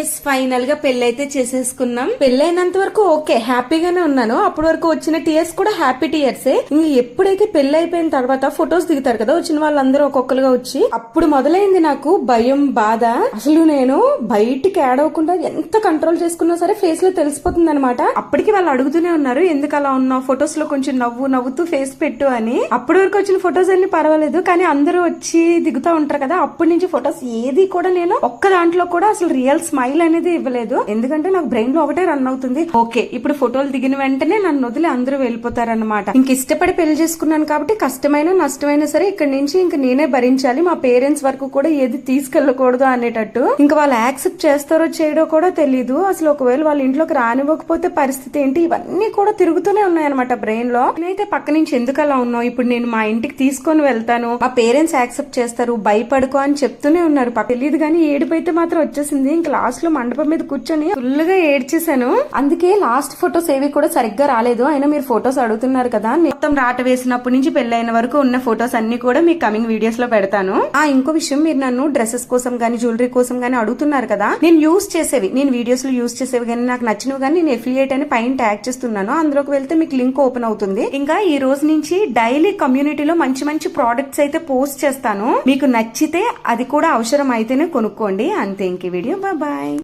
Yes ఫైనల్గా పెళ్ళైతే చేసేసుకున్నాం. పెళ్ళైనంత వరకు ఓకే హ్యాపీగానే ఉన్నాను. అప్పటి వరకు వచ్చిన టీయర్స్ కూడా హ్యాపీ టీయర్స్ ఇంక ఎప్పుడైతే పెళ్ళి అయిపోయిన తర్వాత ఫొటోస్ దిగుతారు కదా వచ్చిన వాళ్ళందరూ ఒక్కొక్కరుగా వచ్చి అప్పుడు మొదలైంది నాకు భయం బాధ. అసలు నేను బయటికి యాడ్ అవ్వకుండా ఎంత కంట్రోల్ చేసుకున్నా సరే ఫేస్లో తెలిసిపోతుంది అనమాట అప్పటికి వాళ్ళు అడుగుతూనే ఉన్నారు ఎందుకు అలా ఉన్నావు? ఫొటోస్లో కొంచెం నవ్వు నవ్వుతూ ఫేస్ పెట్టు అని. అప్పటి వరకు వచ్చిన ఫొటోస్ అన్ని పర్వాలేదు కానీ అందరూ వచ్చి దిగుతా ఉంటారు కదా అప్పటి నుంచి ఫొటోస్ ఏది కూడా నేను ఒక్క దాంట్లో కూడా అసలు రియల్ స్మైల్ అనేది ఇవ్వలేదు. ఎందుకంటే నాకు బ్రెయిన్లో ఒకటే రన్ అవుతుంది. ఓకే ఇప్పుడు ఫోటోలు దిగిన వెంటనే నన్ను వదిలి అందరూ వెళ్ళిపోతారన్నమాట. ఇంక ఇష్టపడి పెళ్ళి చేసుకున్నాను కాబట్టి కష్టమైన నష్టమైనా సరే ఇక్కడ నుంచి ఇంక నేనే భరించాలి. మా పేరెంట్స్ వరకు కూడా ఏది తీసుకెళ్ళకూడదు అనేటట్టు. ఇంకా వాళ్ళు యాక్సెప్ట్ చేస్తారో చేయడో కూడా తెలియదు అసలు ఒకవేళ వాళ్ళ ఇంట్లోకి రానివ్వకపోతే పరిస్థితి ఏంటి? ఇవన్నీ కూడా తిరుగుతూనే ఉన్నాయన్నమాట బ్రెయిన్లో. నేనైతే పక్క నుంచి ఎందుకు అలా ఉన్నావు? ఇప్పుడు నేను మా ఇంటికి తీసుకొని వెళ్తాను. మా పేరెంట్స్ యాక్సెప్ట్ చేస్తారు. భయపడుకో అని చెప్తూనే ఉన్నారు. తెలియదు కానీ ఏడుపైతే అయితే మాత్రం వచ్చేసింది. ఇంకా లాస్ట్ లో మండపం మీద కూర్చొని ఫుల్గా ఏడ్చేసాను అందుకే లాస్ట్ ఫొటోస్ ఏవి కూడా సరిగ్గా రాలేదు. అయినా మీరు ఫొటోస్ అడుగుతున్నారు కదా మొత్తం రాట వేసినప్పటి నుంచి పెళ్ళైన వరకు ఉన్న ఫొటోస్ అన్ని కూడా మీకు కమింగ్ వీడియోస్లో పెడతాను. ఆ ఇంకో విషయం మీరు నన్ను డ్రెస్సెస్ కోసం గానీ జ్యువెలరీ కోసం గానీ అడుగుతున్నారు కదా. నేను యూస్ చేసేవి నేను వీడియోస్లో యూస్ చేసేవి కానీ నాకు నచ్చినవి కానీ నేను ఎఫిలియేట్ అని పైన ట్యాగ్ చేస్తున్నాను. అందులోకి వెళ్తే మీకు లింక్ ఓపెన్ అవుతుంది. ఇంకా ఈ రోజు నుంచి డైలీ కమ్యూనిటీలో మంచి మంచి ప్రోడక్ట్స్ అయితే పోస్ట్ చేస్తాను. మీకు నచ్చితే అది కూడా అవసరం అయితేనే కొనుక్కోండి. అంతే ఇంక వీడియో. బాయ్